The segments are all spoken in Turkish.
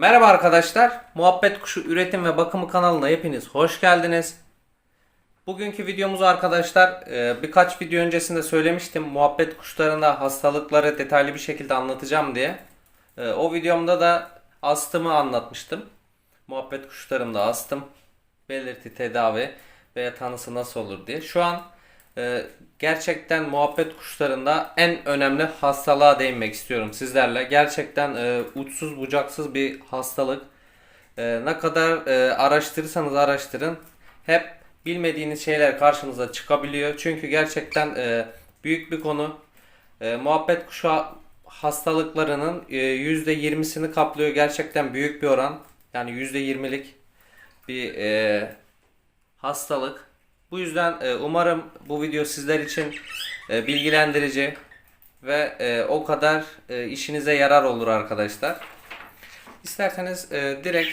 Merhaba arkadaşlar. Muhabbet Kuşu Üretim ve Bakımı kanalına hepiniz hoş geldiniz. Bugünkü videomuzu arkadaşlar e, birkaç video öncesinde söylemiştim. Muhabbet kuşlarında hastalıkları detaylı bir şekilde anlatacağım diye. E, O videomda da astımı anlatmıştım. Muhabbet kuşlarımda astım, belirti, tedavi ve tanısı nasıl olur diye. Şu an e, gerçekten muhabbet kuşlarında en önemli hastalığa değinmek istiyorum sizlerle. Gerçekten e, uçsuz bucaksız bir hastalık. E, ne kadar e, araştırırsanız araştırın hep bilmediğiniz şeyler karşınıza çıkabiliyor. Çünkü gerçekten e, büyük bir konu. E, muhabbet kuşu hastalıklarının e, %20'sini kaplıyor. Gerçekten büyük bir oran. Yani %20'lik bir e, hastalık. Bu yüzden e, umarım bu video sizler için e, bilgilendirici ve e, o kadar işinize yarar olur arkadaşlar. İsterseniz direkt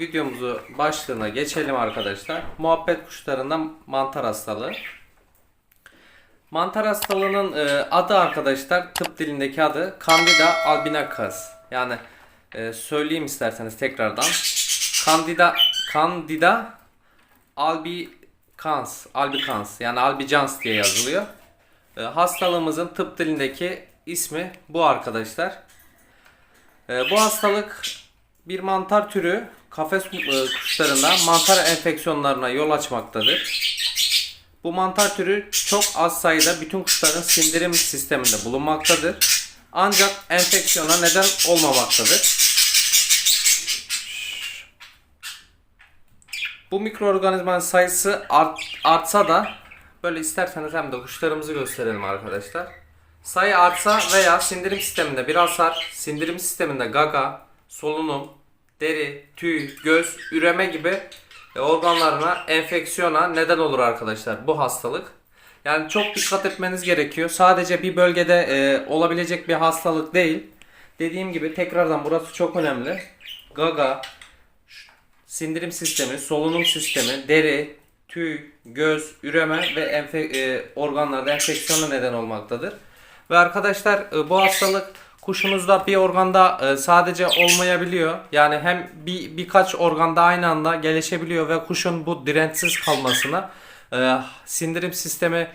videomuzu başlığına geçelim arkadaşlar. Muhabbet kuşlarından mantar hastalığı. Mantar hastalığının adı arkadaşlar tıp dilindeki adı Candida albinacus. Yani söyleyeyim isterseniz tekrardan. Candida Candida albicans, albicans yani albicans diye yazılıyor. E, hastalığımızın tıp dilindeki ismi bu arkadaşlar. E, bu hastalık bir mantar türü kafes e, kuşlarında mantar enfeksiyonlarına yol açmaktadır. Bu mantar türü çok az sayıda bütün kuşların sindirim sisteminde bulunmaktadır. Ancak enfeksiyona neden olmamaktadır. Bu mikroorganizmanın sayısı art, artsa da böyle isterseniz hem de kuşlarımızı gösterelim arkadaşlar. Sayı artsa veya sindirim sisteminde bir hasar, sindirim sisteminde gaga, solunum, deri, tüy, göz, üreme gibi e, organlarına enfeksiyona neden olur arkadaşlar bu hastalık. Yani çok dikkat etmeniz gerekiyor. Sadece bir bölgede e, olabilecek bir hastalık değil. Dediğim gibi tekrardan burası çok önemli. Gaga, sindirim sistemi, solunum sistemi, deri, tüy, göz, üreme ve enfe- e, organlarda enfeksiyona neden olmaktadır. Ve arkadaşlar e, bu hastalık kuşunuzda bir organda e, sadece olmayabiliyor. Yani hem bir birkaç organda aynı anda gelişebiliyor ve kuşun bu dirençsiz kalmasına e, sindirim sistemi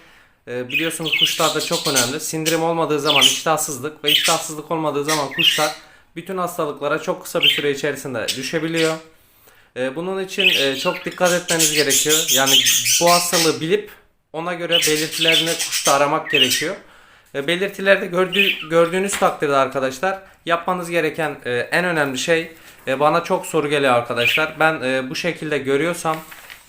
biliyorsunuz kuşlarda çok önemli. Sindirim olmadığı zaman iştahsızlık ve iştahsızlık olmadığı zaman kuşlar bütün hastalıklara çok kısa bir süre içerisinde düşebiliyor. E, Bunun için e, çok dikkat etmeniz gerekiyor. Yani bu hastalığı bilip ona göre belirtilerini kuşta aramak gerekiyor. E, Belirtilerde gördüğü, gördüğünüz takdirde arkadaşlar yapmanız gereken e, en önemli şey e, bana çok soru geliyor arkadaşlar. Ben bu şekilde görüyorsam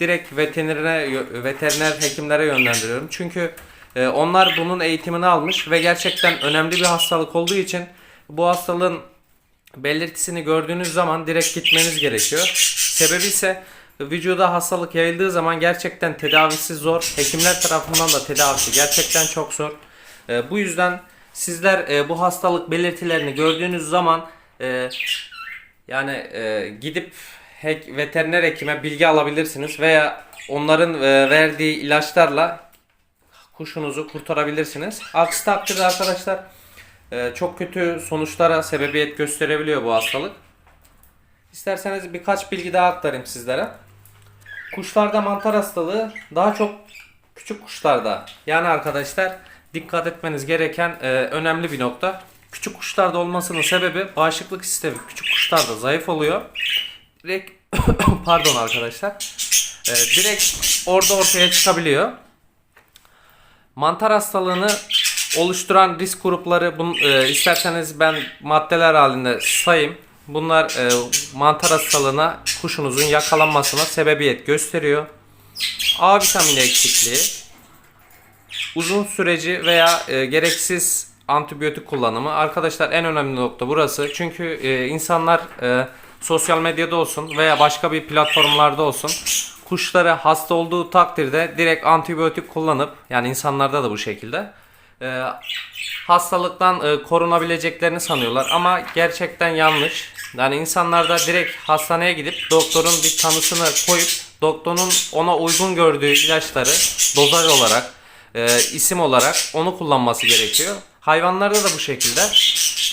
direkt veteriner veteriner hekimlere yönlendiriyorum. Çünkü onlar bunun eğitimini almış ve gerçekten önemli bir hastalık olduğu için bu hastalığın belirtisini gördüğünüz zaman direkt gitmeniz gerekiyor. Sebebi ise vücuda hastalık yayıldığı zaman gerçekten tedavisi zor. Hekimler tarafından da tedavisi gerçekten çok zor. Ee, bu yüzden sizler e, bu hastalık belirtilerini gördüğünüz zaman e, yani e, gidip hek, veteriner hekime bilgi alabilirsiniz veya onların e, verdiği ilaçlarla kuşunuzu kurtarabilirsiniz. Aksi takdirde arkadaşlar e, çok kötü sonuçlara sebebiyet gösterebiliyor bu hastalık. İsterseniz birkaç bilgi daha aktarayım sizlere. Kuşlarda mantar hastalığı daha çok küçük kuşlarda. Yani arkadaşlar dikkat etmeniz gereken e, önemli bir nokta. Küçük kuşlarda olmasının sebebi bağışıklık sistemi küçük kuşlarda zayıf oluyor. Direkt pardon arkadaşlar. E, direkt orada ortaya çıkabiliyor. Mantar hastalığını oluşturan risk grupları bun, e, isterseniz ben maddeler halinde sayayım. Bunlar e, mantar hastalığına kuşunuzun yakalanmasına sebebiyet gösteriyor. A vitamini eksikliği, uzun süreci veya e, gereksiz antibiyotik kullanımı. Arkadaşlar en önemli nokta burası. Çünkü e, insanlar e, sosyal medyada olsun veya başka bir platformlarda olsun kuşları hasta olduğu takdirde direkt antibiyotik kullanıp yani insanlarda da bu şekilde e, hastalıktan e, korunabileceklerini sanıyorlar ama gerçekten yanlış. Yani insanlar da direkt hastaneye gidip doktorun bir tanısını koyup doktorun ona uygun gördüğü ilaçları dozaj olarak e, isim olarak onu kullanması gerekiyor. Hayvanlarda da bu şekilde.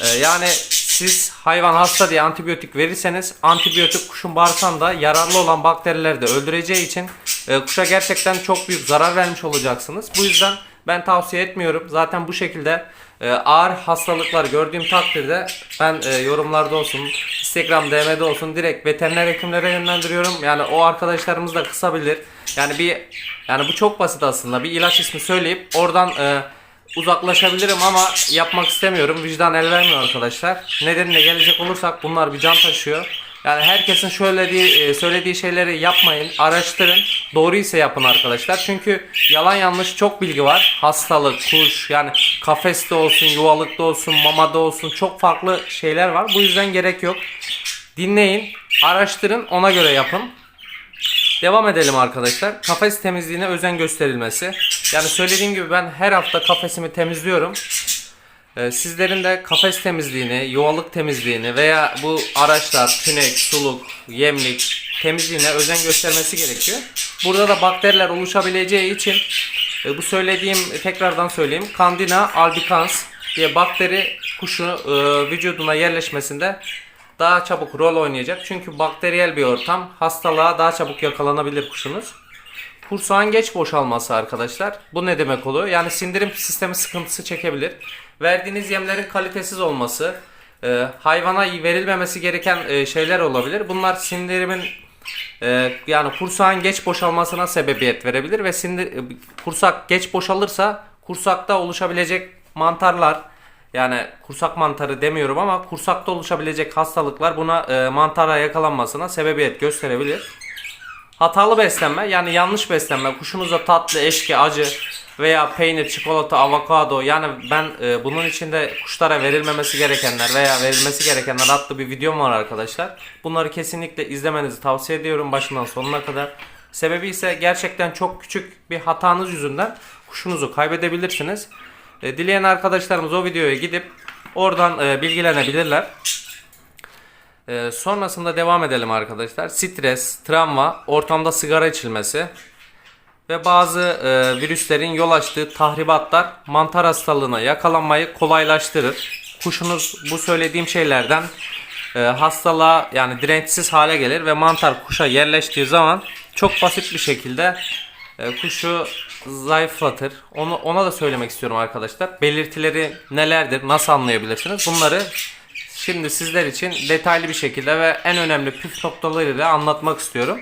E, yani siz hayvan hasta diye antibiyotik verirseniz antibiyotik kuşun bağırsağında yararlı olan bakterileri de öldüreceği için e, kuşa gerçekten çok büyük zarar vermiş olacaksınız. Bu yüzden ben tavsiye etmiyorum. Zaten bu şekilde e, ağır hastalıklar gördüğüm takdirde ben e, yorumlarda olsun, Instagram DM'de olsun direkt veteriner hekimlere yönlendiriyorum. Yani o arkadaşlarımız da kısabilir. Yani bir yani bu çok basit aslında. Bir ilaç ismi söyleyip oradan e, uzaklaşabilirim ama yapmak istemiyorum. Vicdan el vermiyor arkadaşlar. Nedenine gelecek olursak bunlar bir can taşıyor. Yani herkesin söylediği e, söylediği şeyleri yapmayın, araştırın. Doğru ise yapın arkadaşlar. Çünkü yalan yanlış çok bilgi var. Hastalık, kuş, yani kafeste olsun, yuvalıkta olsun, mamada olsun çok farklı şeyler var. Bu yüzden gerek yok. Dinleyin, araştırın, ona göre yapın. Devam edelim arkadaşlar. Kafes temizliğine özen gösterilmesi. Yani söylediğim gibi ben her hafta kafesimi temizliyorum. Ee, sizlerin de kafes temizliğini, yuvalık temizliğini veya bu araçlar, tünek, suluk, yemlik temizliğine özen göstermesi gerekiyor. Burada da bakteriler oluşabileceği için e, bu söylediğim tekrardan söyleyeyim. Candida albicans diye bakteri kuşu e, vücuduna yerleşmesinde daha çabuk rol oynayacak. Çünkü bakteriyel bir ortam. Hastalığa daha çabuk yakalanabilir kuşunuz. Kursağın geç boşalması arkadaşlar. Bu ne demek oluyor? Yani sindirim sistemi sıkıntısı çekebilir. Verdiğiniz yemlerin kalitesiz olması, e, hayvana verilmemesi gereken e, şeyler olabilir. Bunlar sindirimin e, yani kursağın geç boşalmasına sebebiyet verebilir ve sindir, e, kursak geç boşalırsa kursakta oluşabilecek mantarlar yani kursak mantarı demiyorum ama kursakta oluşabilecek hastalıklar buna e, mantara yakalanmasına sebebiyet gösterebilir. Hatalı beslenme yani yanlış beslenme kuşunuza tatlı, eşki, acı veya peynir, çikolata, avokado yani ben e, bunun içinde kuşlara verilmemesi gerekenler veya verilmesi gerekenler adlı bir videom var arkadaşlar. Bunları kesinlikle izlemenizi tavsiye ediyorum başından sonuna kadar. Sebebi ise gerçekten çok küçük bir hatanız yüzünden kuşunuzu kaybedebilirsiniz. E, dileyen arkadaşlarımız o videoya gidip oradan e, bilgilenebilirler. Ee, sonrasında devam edelim arkadaşlar. Stres, travma, ortamda sigara içilmesi ve bazı e, virüslerin yol açtığı tahribatlar mantar hastalığına yakalanmayı kolaylaştırır. Kuşunuz bu söylediğim şeylerden e, hastalığa yani dirençsiz hale gelir ve mantar kuşa yerleştiği zaman çok basit bir şekilde e, kuşu zayıflatır. Onu ona da söylemek istiyorum arkadaşlar. Belirtileri nelerdir? Nasıl anlayabilirsiniz? Bunları Şimdi sizler için detaylı bir şekilde ve en önemli püf noktalarıyla anlatmak istiyorum.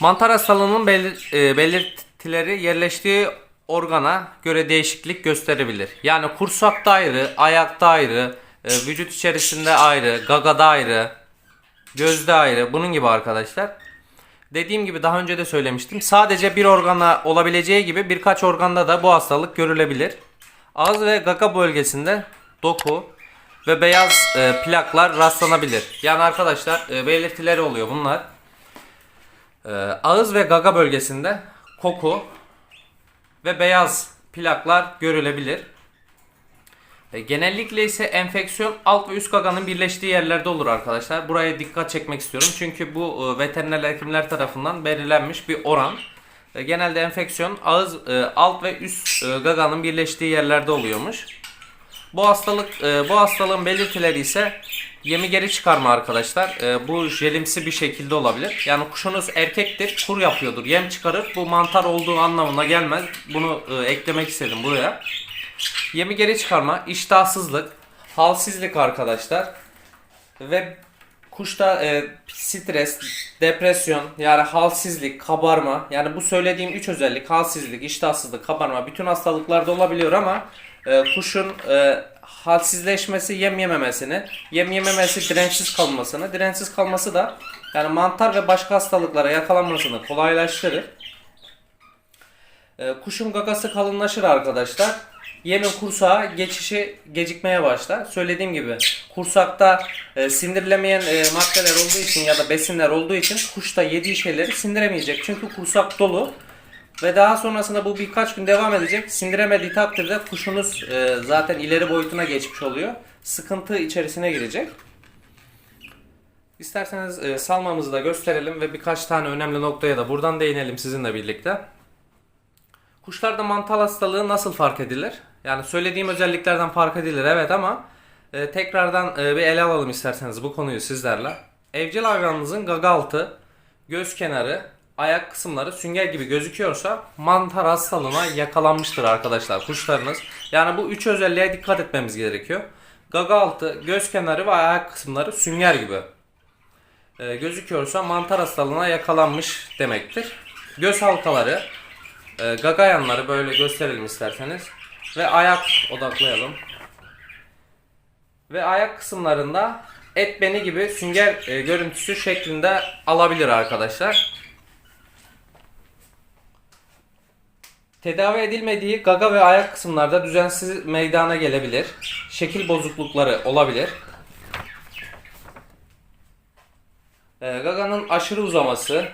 Mantar hastalığının e, belirtileri yerleştiği organa göre değişiklik gösterebilir. Yani kursakta ayrı, ayakta ayrı, e, vücut içerisinde ayrı, gagada ayrı, gözde ayrı bunun gibi arkadaşlar. Dediğim gibi daha önce de söylemiştim. Sadece bir organa olabileceği gibi birkaç organda da bu hastalık görülebilir. Ağız ve gaga bölgesinde doku ve beyaz e, plaklar rastlanabilir. Yani arkadaşlar e, belirtileri oluyor bunlar. E, ağız ve gaga bölgesinde koku ve beyaz plaklar görülebilir. E, genellikle ise enfeksiyon alt ve üst gaganın birleştiği yerlerde olur arkadaşlar. Buraya dikkat çekmek istiyorum. Çünkü bu e, veteriner hekimler tarafından belirlenmiş bir oran. E, genelde enfeksiyon ağız e, alt ve üst e, gaganın birleştiği yerlerde oluyormuş. Bu hastalık e, bu hastalığın belirtileri ise yemi geri çıkarma arkadaşlar. E, bu jelimsi bir şekilde olabilir. Yani kuşunuz erkektir, kur yapıyordur, yem çıkarır. Bu mantar olduğu anlamına gelmez. Bunu e, eklemek istedim buraya. Yemi geri çıkarma, iştahsızlık, halsizlik arkadaşlar. Ve kuşta e, stres, depresyon, yani halsizlik, kabarma. Yani bu söylediğim üç özellik, halsizlik, iştahsızlık, kabarma bütün hastalıklarda olabiliyor ama e, kuşun e, halsizleşmesi, yem yememesini, yem yememesi dirençsiz kalmasını, dirençsiz kalması da yani mantar ve başka hastalıklara yakalanmasını kolaylaştırır. E, kuşun gagası kalınlaşır arkadaşlar. Yemin kursağa geçişi gecikmeye başlar. Söylediğim gibi kursakta e, sindirilemeyen e, maddeler olduğu için ya da besinler olduğu için kuş da yediği şeyleri sindiremeyecek. Çünkü kursak dolu. Ve daha sonrasında bu birkaç gün devam edecek. Sindiremediği takdirde kuşunuz e, zaten ileri boyutuna geçmiş oluyor. Sıkıntı içerisine girecek. İsterseniz e, salmamızı da gösterelim ve birkaç tane önemli noktaya da buradan değinelim sizinle birlikte. Kuşlarda mantal hastalığı nasıl fark edilir? Yani söylediğim özelliklerden fark edilir evet ama e, tekrardan e, bir ele alalım isterseniz bu konuyu sizlerle. Evcil hayvanınızın gaga altı, göz kenarı, ayak kısımları sünger gibi gözüküyorsa mantar hastalığına yakalanmıştır arkadaşlar kuşlarınız. Yani bu üç özelliğe dikkat etmemiz gerekiyor. Gaga altı, göz kenarı ve ayak kısımları sünger gibi e, gözüküyorsa mantar hastalığına yakalanmış demektir. Göz halkaları, e, gaga yanları böyle gösterelim isterseniz ve ayak odaklayalım. Ve ayak kısımlarında et beni gibi sünger e, görüntüsü şeklinde alabilir arkadaşlar. Tedavi edilmediği gaga ve ayak kısımlarda düzensiz meydana gelebilir. Şekil bozuklukları olabilir. Ee, Gaga'nın aşırı uzaması,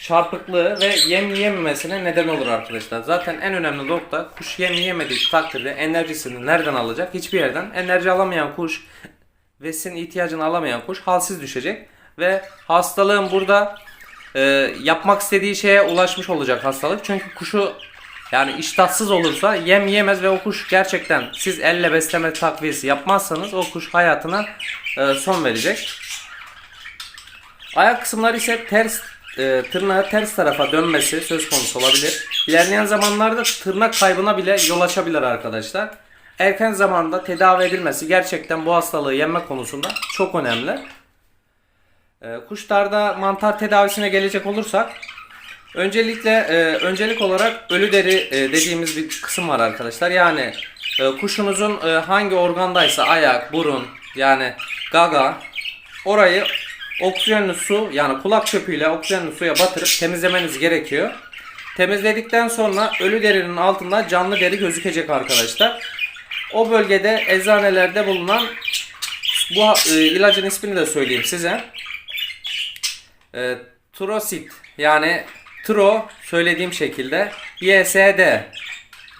çarpıklığı ve yem yiyememesine neden olur arkadaşlar. Zaten en önemli nokta kuş yem yiyemediği takdirde enerjisini nereden alacak? Hiçbir yerden. Enerji alamayan kuş, besin ihtiyacını alamayan kuş halsiz düşecek. Ve hastalığın burada e, yapmak istediği şeye ulaşmış olacak hastalık. Çünkü kuşu yani iştahsız olursa yem yemez ve o kuş gerçekten siz elle besleme takviyesi yapmazsanız o kuş hayatına e, son verecek. Ayak kısımları ise ters e, tırnağı ters tarafa dönmesi söz konusu olabilir. İlerleyen zamanlarda tırnak kaybına bile yol açabilir arkadaşlar. Erken zamanda tedavi edilmesi gerçekten bu hastalığı yenme konusunda çok önemli. E, kuşlarda mantar tedavisine gelecek olursak öncelikle e, öncelik olarak ölü deri e, dediğimiz bir kısım var arkadaşlar. Yani e, kuşunuzun hangi organdaysa ayak, burun yani gaga orayı oksijenli su yani kulak çöpüyle oksijenli suya batırıp temizlemeniz gerekiyor. Temizledikten sonra ölü derinin altında canlı deri gözükecek arkadaşlar. O bölgede eczanelerde bulunan bu ilacın ismini de söyleyeyim size. E, Trosit yani Tro söylediğim şekilde YSD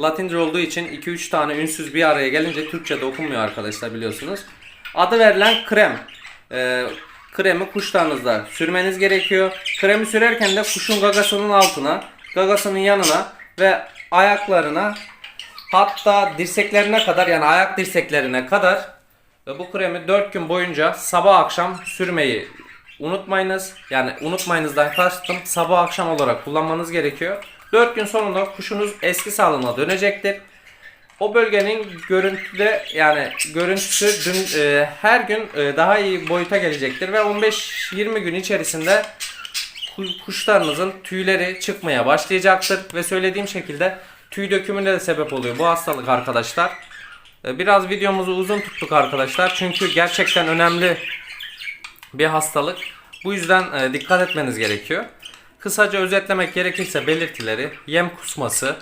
Latince olduğu için 2-3 tane ünsüz bir araya gelince Türkçe'de okunmuyor arkadaşlar biliyorsunuz. Adı verilen krem. E, kremi kuşlarınızda sürmeniz gerekiyor. Kremi sürerken de kuşun gagasının altına, gagasının yanına ve ayaklarına hatta dirseklerine kadar yani ayak dirseklerine kadar bu kremi 4 gün boyunca sabah akşam sürmeyi unutmayınız. Yani unutmayınızdan kastım sabah akşam olarak kullanmanız gerekiyor. 4 gün sonunda kuşunuz eski sağlığına dönecektir. O bölgenin görüntüde yani görüntüsü dün e, her gün e, daha iyi boyuta gelecektir ve 15-20 gün içerisinde ku- kuşlarınızın tüyleri çıkmaya başlayacaktır ve söylediğim şekilde tüy dökümüne de sebep oluyor bu hastalık arkadaşlar. E, Biraz videomuzu uzun tuttuk arkadaşlar çünkü gerçekten önemli bir hastalık. Bu yüzden e, dikkat etmeniz gerekiyor. Kısaca özetlemek gerekirse belirtileri yem kusması,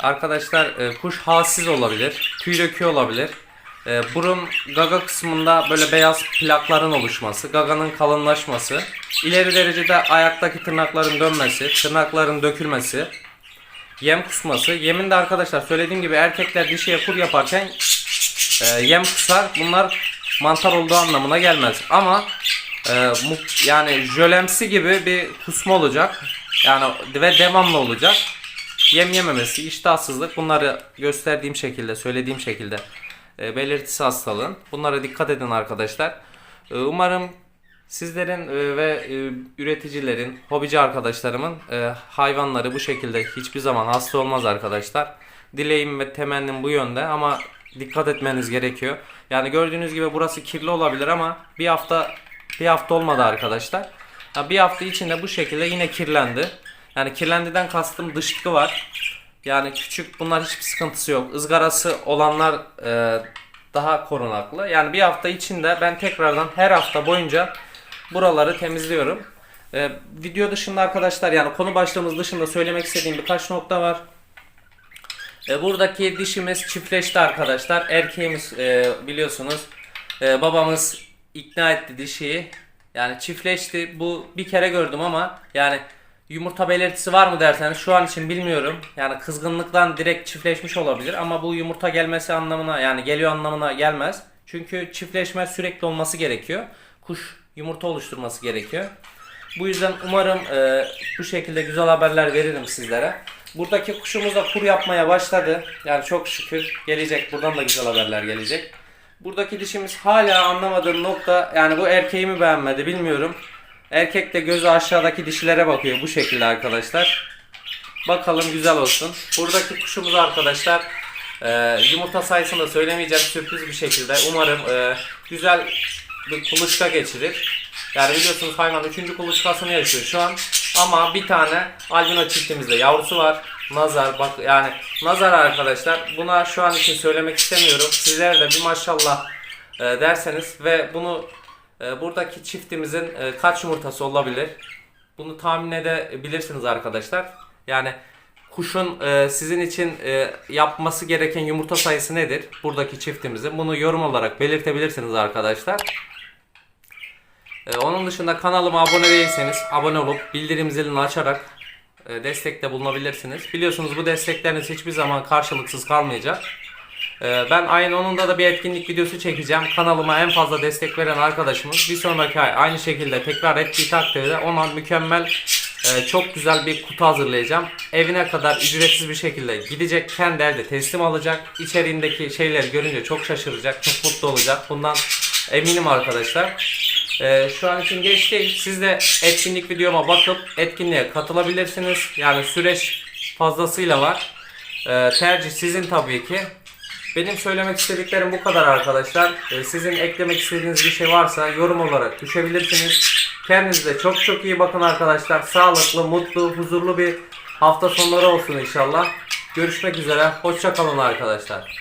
Arkadaşlar e, kuş halsiz olabilir, tüy döküyor olabilir. E, burun gaga kısmında böyle beyaz plakların oluşması, gaganın kalınlaşması, ileri derecede ayaktaki tırnakların dönmesi, tırnakların dökülmesi, yem kusması. Yemin de arkadaşlar söylediğim gibi erkekler dişiye kur yaparken yem kusar. Bunlar mantar olduğu anlamına gelmez. Ama e, yani jölemsi gibi bir kusma olacak. Yani ve devamlı olacak yem yememesi, iştahsızlık bunları gösterdiğim şekilde, söylediğim şekilde e, belirtisi hastalığın. Bunlara dikkat edin arkadaşlar. E, umarım sizlerin e, ve e, üreticilerin, hobici arkadaşlarımın e, hayvanları bu şekilde hiçbir zaman hasta olmaz arkadaşlar. Dileğim ve temennim bu yönde ama dikkat etmeniz gerekiyor. Yani gördüğünüz gibi burası kirli olabilir ama bir hafta bir hafta olmadı arkadaşlar. Bir hafta içinde bu şekilde yine kirlendi. Yani kirlendiden kastım dışkı var. Yani küçük bunlar hiçbir sıkıntısı yok. Izgarası olanlar e, daha korunaklı. Yani bir hafta içinde ben tekrardan her hafta boyunca buraları temizliyorum. E, video dışında arkadaşlar yani konu başlığımız dışında söylemek istediğim birkaç nokta var. E, buradaki dişimiz çiftleşti arkadaşlar. Erkeğimiz e, biliyorsunuz e, babamız ikna etti dişiyi. Yani çiftleşti. Bu bir kere gördüm ama yani yumurta belirtisi var mı derseniz şu an için bilmiyorum. Yani kızgınlıktan direkt çiftleşmiş olabilir ama bu yumurta gelmesi anlamına yani geliyor anlamına gelmez. Çünkü çiftleşme sürekli olması gerekiyor. Kuş yumurta oluşturması gerekiyor. Bu yüzden umarım e, bu şekilde güzel haberler veririm sizlere. Buradaki kuşumuz da kur yapmaya başladı. Yani çok şükür gelecek. Buradan da güzel haberler gelecek. Buradaki dişimiz hala anlamadığım nokta yani bu erkeği mi beğenmedi bilmiyorum. Erkek de gözü aşağıdaki dişilere bakıyor bu şekilde arkadaşlar. Bakalım güzel olsun. Buradaki kuşumuz arkadaşlar e, yumurta sayısını da söylemeyeceğim sürpriz bir şekilde. Umarım e, güzel bir kuluçka geçirir. Yani biliyorsunuz hayvan 3. kuluçkasını yaşıyor şu an. Ama bir tane albino çiftimizde yavrusu var. Nazar bak yani nazar arkadaşlar. Buna şu an için söylemek istemiyorum. Sizler de bir maşallah e, derseniz ve bunu e, buradaki çiftimizin e, kaç yumurtası olabilir? Bunu tahmin edebilirsiniz arkadaşlar. Yani kuşun e, sizin için e, yapması gereken yumurta sayısı nedir? Buradaki çiftimizin. Bunu yorum olarak belirtebilirsiniz arkadaşlar. E, onun dışında kanalıma abone değilseniz abone olup bildirim zilini açarak e, destekte bulunabilirsiniz. Biliyorsunuz bu destekleriniz hiçbir zaman karşılıksız kalmayacak. E, ben ayın 10'unda da bir etkinlik videosu çekeceğim. Kanalıma en fazla destek veren arkadaşımız bir sonraki ay aynı şekilde tekrar ettiği takdirde ona mükemmel e, çok güzel bir kutu hazırlayacağım. Evine kadar ücretsiz bir şekilde gidecek. Kendi elde teslim alacak. İçeriğindeki şeyleri görünce çok şaşıracak. Çok mutlu olacak. Bundan eminim arkadaşlar. Ee, şu an için geç değil. Siz de etkinlik videoma bakıp etkinliğe katılabilirsiniz. Yani süreç fazlasıyla var. Ee, tercih sizin tabii ki. Benim söylemek istediklerim bu kadar arkadaşlar. Ee, sizin eklemek istediğiniz bir şey varsa yorum olarak düşebilirsiniz. Kendinize çok çok iyi bakın arkadaşlar. Sağlıklı, mutlu, huzurlu bir hafta sonları olsun inşallah. Görüşmek üzere. Hoşça kalın arkadaşlar.